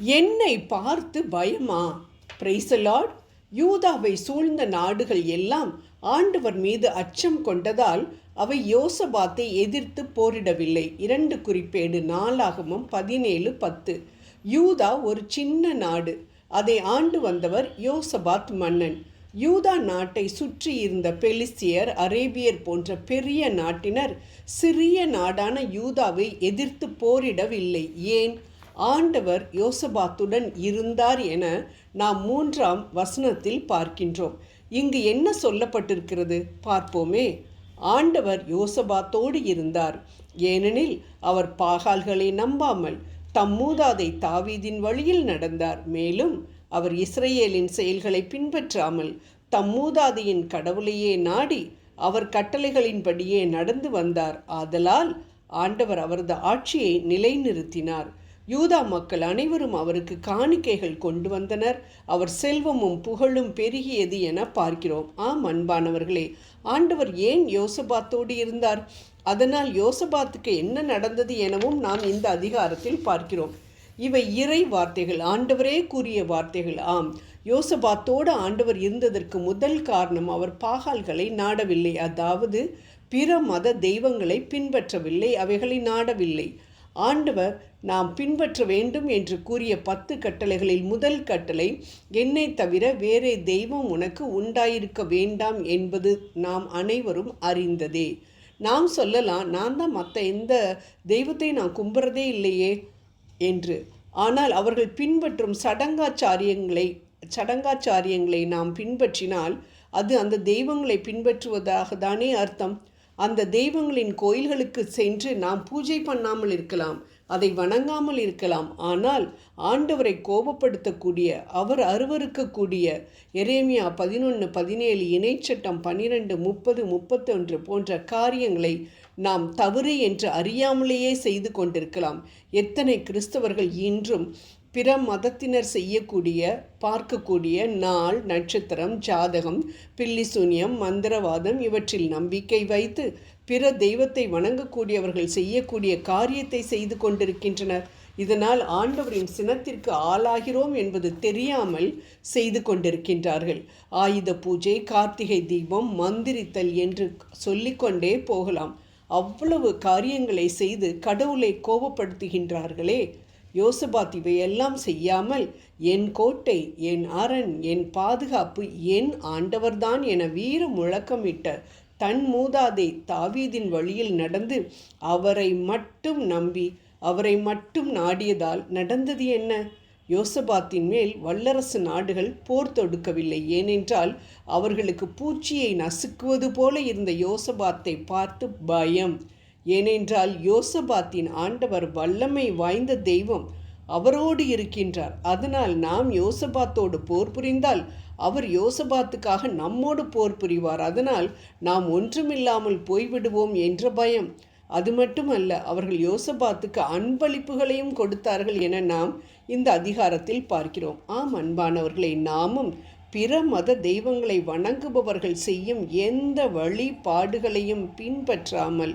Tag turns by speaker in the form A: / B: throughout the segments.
A: என்னை பார்த்து பயமா? பிரைசலாட் யூதாவை சூழ்ந்த நாடுகள் எல்லாம் ஆண்டவர் மீது அச்சம் கொண்டதால் அவை யோசபாத்தை எதிர்த்து போரிடவில்லை. இரண்டு குறிப்பேடு நாளாகமும் பதினேழு பத்து. யூதா ஒரு சின்ன நாடு. அதை ஆண்டு வந்தவர் யோசபாத் மன்னன். யூதா நாட்டை சுற்றி இருந்த பெலிஸ்தியர் அரேபியர் போன்ற பெரிய நாட்டினர் சிறிய நாடான யூதாவை எதிர்த்து போரிடவில்லை. ஏன்? ஆண்டவர் யோசபாத்துடன் இருந்தார் என நாம் மூன்றாம் வசனத்தில் பார்க்கின்றோம். இங்கு என்ன சொல்லப்பட்டிருக்கிறது பார்ப்போமே. ஆண்டவர் யோசபாத்தோடு இருந்தார். ஏனெனில் அவர் பாகால்களை நம்பாமல் தம் மூதாதை தாவீதின் வழியில் நடந்தார். மேலும் அவர் இஸ்ரேலின் செயல்களை பின்பற்றாமல் தம் மூதாதையின் கடவுளையே நாடி அவர் கட்டளைகளின்படியே நடந்து வந்தார். ஆதலால் ஆண்டவர் அவரது ஆட்சியை நிலைநிறுத்தினார். யூதா மக்கள் அனைவரும் அவருக்கு காணிக்கைகள் கொண்டு வந்தனர். அவர் செல்வமும் புகழும் பெருகியது என பார்க்கிறோம். ஆம் அன்பானவர்களே ஆண்டவர் ஏன் யோசபாத்தோடு இருந்தார்? அதனால் யோசபாத்துக்கு என்ன நடந்தது எனவும் நாம் இந்த அதிகாரத்தில் பார்க்கிறோம். இவை இறை வார்த்தைகள் ஆண்டவரே கூறிய வார்த்தைகள். ஆம் யோசபாத்தோடு ஆண்டவர் இருந்ததற்கு முதல் காரணம் அவர் பாகால்களை நாடவில்லை. அதாவது பிற மத தெய்வங்களை பின்பற்றவில்லை அவைகளை நாடவில்லை. ஆண்டவர் நாம் பின்பற்ற வேண்டும் என்று கூறிய பத்து கட்டளைகளில் முதல் கட்டளை என்னை தவிர வேறே தெய்வம் உனக்கு உண்டாயிருக்க வேண்டாம் என்பது நாம் அனைவரும் அறிந்ததே. நாம் சொல்லலாம் நான் தான் மற்ற எந்த தெய்வத்தை நான் கும்புறதே இல்லையே என்று. ஆனால் அவர்கள் பின்பற்றும் சடங்காச்சாரியங்களை சடங்காச்சாரியங்களை நாம் பின்பற்றினால் அது அந்த தெய்வங்களை பின்பற்றுவதாக தானே அர்த்தம். அந்த தெய்வங்களின் கோயில்களுக்கு சென்று நாம் பூஜை பண்ணாமல் இருக்கலாம் அதை வணங்காமல் இருக்கலாம். ஆனால் ஆண்டவரை கோபப்படுத்தக்கூடிய அவர் அருவறுக்கக்கூடிய எரேமியா பதினொன்று பதினேழு இணைச்சட்டம் பன்னிரெண்டு முப்பது முப்பத்தொன்று போன்ற காரியங்களை நாம் தவறு என்று அறியாமலேயே செய்து கொண்டிருக்கலாம். எத்தனை கிறிஸ்தவர்கள் இன்றும் பிற மதத்தினர் செய்யக்கூடிய பார்க்கக்கூடிய நாள் நட்சத்திரம் ஜாதகம் பில்லிசூன்யம் மந்திரவாதம் இவற்றில் நம்பிக்கை வைத்து பிற தெய்வத்தை வணங்கக்கூடியவர்கள் செய்யக்கூடிய காரியத்தை செய்து கொண்டிருக்கின்றனர். இதனால் ஆண்டவரின் சினத்திற்கு ஆளாகிறோம் என்பது தெரியாமல் செய்து கொண்டிருக்கின்றார்கள். ஆயுத பூஜை கார்த்திகை தீபம் மந்திரித்தல் என்று சொல்லிக்கொண்டே போகலாம். அவ்வளவு காரியங்களை செய்து கடவுளை கோபப்படுத்துகின்றார்களே. யோசபாத் இவையெல்லாம் செய்யாமல் என் கோட்டை என் அரண் என் பாதுகாப்பு என் ஆண்டவர்தான் என வீர முழக்கமிட்ட தன் மூதாதை தாவீதின் வழியில் நடந்து அவரை மட்டும் நம்பி அவரை மட்டும் நாடியதால் நடந்தது என்ன? யோசபாத்தின் மேல் வல்லரசு நாடுகள் போர் தொடுக்கவில்லை. ஏனென்றால் அவர்களுக்கு பூச்சியை நசுக்குவது போல இருந்த யோசபாத்தை பார்த்து பயம். ஏனென்றால் யோசபாத்தின் ஆண்டவர் வல்லமை வாய்ந்த தெய்வம் அவரோடு இருக்கின்றார். அதனால் நாம் யோசபாத்தோடு போர் புரிந்தால் அவர் யோசபாத்துக்காக நம்மோடு போர் புரிவார். அதனால் நாம் ஒன்றுமில்லாமல் போய்விடுவோம் என்ற பயம். அது மட்டுமல்ல அவர்கள் யோசபாத்துக்கு அன்பளிப்புகளையும் கொடுத்தார்கள் என நாம் இந்த அதிகாரத்தில் பார்க்கிறோம். ஆம் அன்பானவர்களை நாமும் பிற மத தெய்வங்களை வணங்குபவர்கள் செய்யும் எந்த வழிபாடுகளையும் பின்பற்றாமல்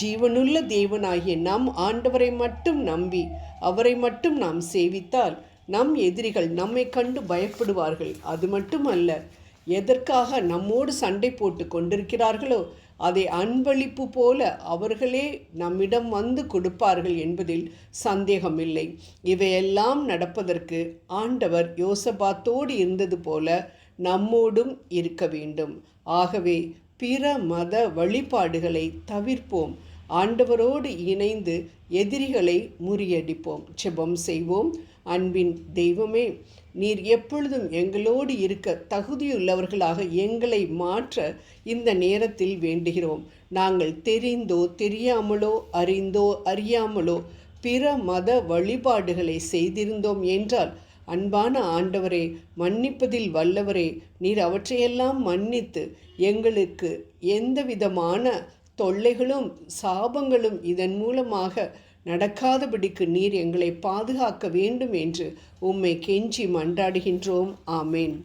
A: ஜீவனுள்ள தேவனாகிய நம் ஆண்டவரை மட்டும் நம்பி அவரை மட்டும் நாம் சேவித்தால் நம் எதிரிகள் நம்மை கண்டு பயப்படுவார்கள். அது மட்டுமல்ல எதற்காக நம்மோடு சண்டை போட்டு கொண்டிருக்கிறார்களோ அதை அன்பளிப்பு போல அவர்களே நம்மிடம் வந்து கொடுப்பார்கள் என்பதில் சந்தேகமில்லை. இவையெல்லாம் நடப்பதற்கு ஆண்டவர் யோசபாத்தோடு இருந்தது போல நம்மோடும் இருக்க வேண்டும். ஆகவே பிற மத வழிபாடுகளை தவிர்ப்போம். ஆண்டவரோடு இணைந்து எதிரிகளை முறியடிப்போம். செபம் செய்வோம். அன்பின் தெய்வமே நீர் எப்பொழுதும் எங்களோடு இருக்க தகுதியுள்ளவர்களாக எங்களை மாற்ற இந்த நேரத்தில் வேண்டுகிறோம். நாங்கள் தெரிந்தோ தெரியாமலோ அறிந்தோ அறியாமலோ பிற மத வழிபாடுகளை செய்திருந்தோம் என்றால் அன்பான ஆண்டவரே மன்னிப்பதில் வல்லவரே நீர் அவற்றையெல்லாம் மன்னித்து எங்களுக்கு எந்த விதமான தொல்லைகளும் சாபங்களும் இதன் மூலமாக நடக்காதபடிக்கு நீர் எங்களை பாதுகாக்க வேண்டும் என்று உம்மை கெஞ்சி மன்றாடுகின்றோம். ஆமேன்.